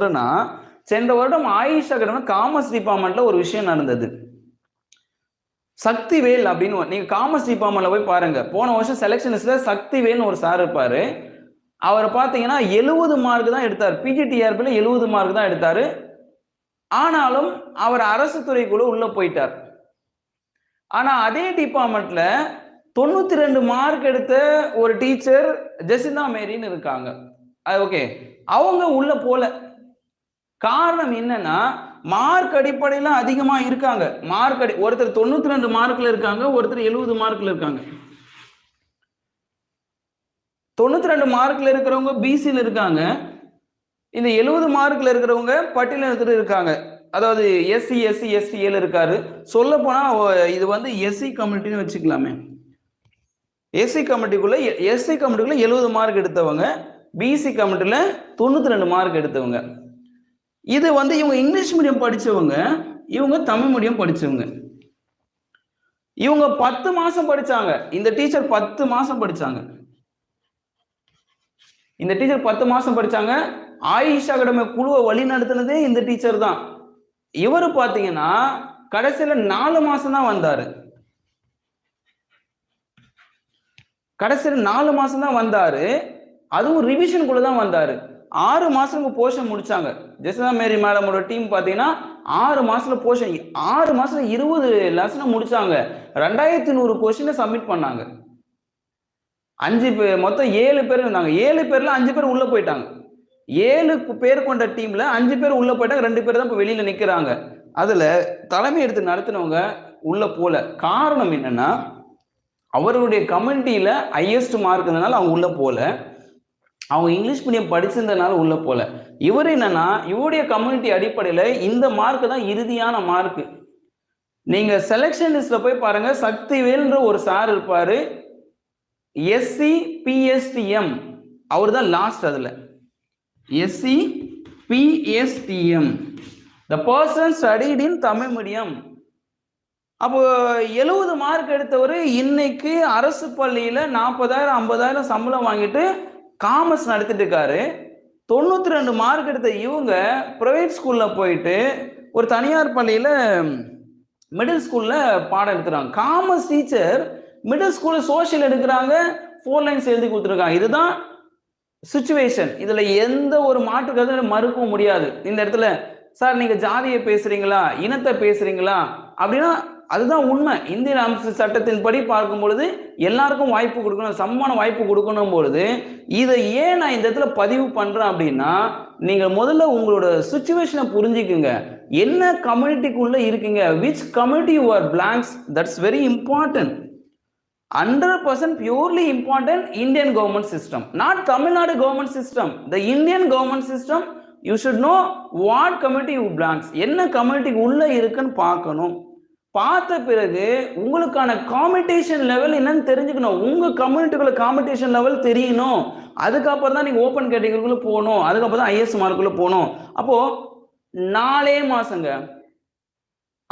சொல்றேன்னா சென்ற வருடம் ஆயுஷ் அகாடமி காமர்ஸ் டிபார்ட்மெண்ட்ல ஒரு விஷயம் நடந்தது. சக்திவேல் அப்படின்னு நீங்க காமர்ஸ் டிபார்ட்மெண்ட்ல போய் பாருங்க. போன வருஷம் செலெக்ஷன்ஸ்ல லிஸ்ட்ல சக்திவேல்னு ஒரு சார் இருப்பாரு. அவர் பார்த்தீங்கன்னா எழுபது மார்க் தான் எடுத்தார். பிஜிடிஆர்பியில் எழுபது மார்க் தான் எடுத்தார். ஆனாலும் அவர் அரசு துறைக்குள்ள உள்ள போயிட்டார். ஆனால் அதே டிபார்ட்மெண்ட்ல தொண்ணூத்தி ரெண்டு மார்க் எடுத்த ஒரு டீச்சர் ஜெசிந்தா மேரின்னு இருக்காங்க. அது ஓகே. அவங்க உள்ள போல. காரணம் என்னன்னா மார்க் அடிப்படையில அதிகமா இருக்காங்க. மார்க் அடி ஒருத்தர் தொண்ணூத்தி ரெண்டு மார்க்ல இருக்காங்க ஒருத்தர் எழுபது மார்க்ல இருக்காங்க. தொண்ணூத்தி ரெண்டு மார்க்ல இருக்கிறவங்க பிசியில் இருக்காங்க. இந்த எழுபது மார்க்ல இருக்கிறவங்க பட்டியலினத்தில் இருக்காங்க. அதாவது எஸ்சி எஸ்சி எஸ்டிஏல இருக்காரு. சொல்ல போனா இது வந்து எஸ்சி கம்யூனிட்டின்னு வச்சுக்கலாமே. எஸ்சி கமிட்டிக்குள்ள எஸ்சி கமிட்டிக்குள்ள எழுபது மார்க் எடுத்தவங்க பிசி கமிட்டில தொண்ணூத்தி ரெண்டு மார்க் எடுத்தவங்க. இது வந்து இவங்க இங்கிலீஷ் மீடியம் படித்தவங்க இவங்க தமிழ் மீடியம் படித்தவங்க இவங்க பத்து மாசம் படிச்சாங்க. இந்த டீச்சர் பத்து மாசம் படிச்சாங்க. இந்த டீச்சர் பத்து மாசம் படிச்சாங்க. ஆயுஷ் அகாடமி குழுவை வழி நடத்தினதே இந்த டீச்சர் தான். இவர் பாத்தீங்கன்னா கடைசியில நாலு மாசம் தான் வந்தாரு. கடைசியில் நாலு மாசம் தான் வந்தாரு. அதுவும் ரிவிஷனுக்குள்ள தான் வந்தாரு. ஆறு மாசத்துக்கு போர்ஷன் முடிச்சாங்க. ஜெசதா மேரி மேடமோட டீம் பார்த்தீங்கன்னா ஆறு மாசத்துல போர்ஷன் ஆறு மாசத்துல இருபது லெசனை முடிச்சாங்க. ரெண்டாயிரத்தி நூறு கொஸ்டினை சப்மிட் பண்ணாங்க. அஞ்சு பேர் மொத்தம் ஏழு பேர் இருந்தாங்க. ஏழு பேர்ல அஞ்சு பேர் உள்ள போயிட்டாங்க. ஏழு பேர் கொண்ட டீம்ல அஞ்சு பேர் உள்ள போயிட்டாங்க. ரெண்டு பேர் தான் இப்ப வெளியில நிக்கிறாங்க. அதுல தலைமை எடுத்து நடத்தினவங்க உள்ள போல. காரணம் என்னன்னா அவருடைய கம்யூனிட்டியில ஹையஸ்ட் மார்க் இருந்தனால அவங்க உள்ள போல. அவங்க இங்கிலீஷ் மீடியம் படிச்சிருந்தனால உள்ள போல. இவர் என்னன்னா இவருடைய கம்யூனிட்டி அடிப்படையில் இந்த மார்க் தான் இறுதியான மார்க் நீங்க செலெக்ஷன் லிஸ்ட்ல போய் பாருங்க சக்திவேல்ன்ற ஒரு சார் இருப்பாரு. எஸ்சி பிஎஸ்டிஎம் அவர் தான் லாஸ்ட் அதுல. SC PSTM the person studied in Tamil medium அப்போ எழுபது மார்க் எடுத்தவர் இன்னைக்கு அரசு பள்ளியில நாற்பதாயிரம் ஐம்பதாயிரம் சம்பளம் வாங்கிட்டு காமர்ஸ் நடத்திட்டு இருக்காரு. தொண்ணூத்தி ரெண்டு மார்க் எடுத்த இவங்க ப்ரைவேட் ஸ்கூல்ல போயிட்டு ஒரு தனியார் பள்ளியில மிடில் ஸ்கூல்ல பாடம் எடுக்கிறாங்க. காமர்ஸ் டீச்சர் மிடில் ஸ்கூல்ல சோஷியல் எடுக்கிறாங்க ஃபோர் லைன்ஸ் எழுதி கொடுத்துருக்காங்க. இதுதான் சுச்சுவேஷன் இதுல எந்த ஒரு மாற்று கருத்து மறுக்கவும் முடியாது. இந்த இடத்துல சார் நீங்க ஜாதியை பேசுறீங்களா? இனத்தை பேசுறீங்களா? அப்படின்னா அதுதான் உண்மை. இந்திய அரசு சட்டத்தின்படி பார்க்கும் பொழுது எல்லாருக்கும் வாய்ப்பு கொடுக்கணும் சமமான வாய்ப்பு கொடுக்கணும் பொழுது இதை ஏன் நான் இந்த இடத்துல பதிவு பண்றேன் அப்படின்னா நீங்க முதல்ல உங்களோட சுச்சுவேஷனை புரிஞ்சுக்குங்க. என்ன கம்யூனிட்டிக்குள்ள இருக்கீங்க? Which community you are belongs that's very important hundred percent purely important Indian government system not Tamil Nadu government system the Indian government system you should know what community you belongs என்ன கம்யூனிட்டிக்கு உள்ள இருக்குன்னு பார்க்கணும். பார்த்த பிறகு உங்களுக்கான competition level என்னன்னு தெரிஞ்சுக்கணும். உங்க கம்யூனிட்டிக்குள்ள காம்படிஷன் லெவல் தெரியணும். அதுக்கப்புறம் தான் நீங்க ஓப்பன் கேட்டகரிக்குள்ள போகணும். அதுக்கப்புறம் தான் ஐஎஸ் மார்க்குள்ள போகணும். அப்போ நாலே மாசங்க.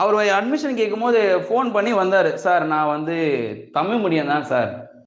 அவர் அட்மிஷன் கேட்கும்போது ஃபோன் பண்ணி வந்தார். சார் நான் வந்து தமிழ் மீடியம் தான் சார்.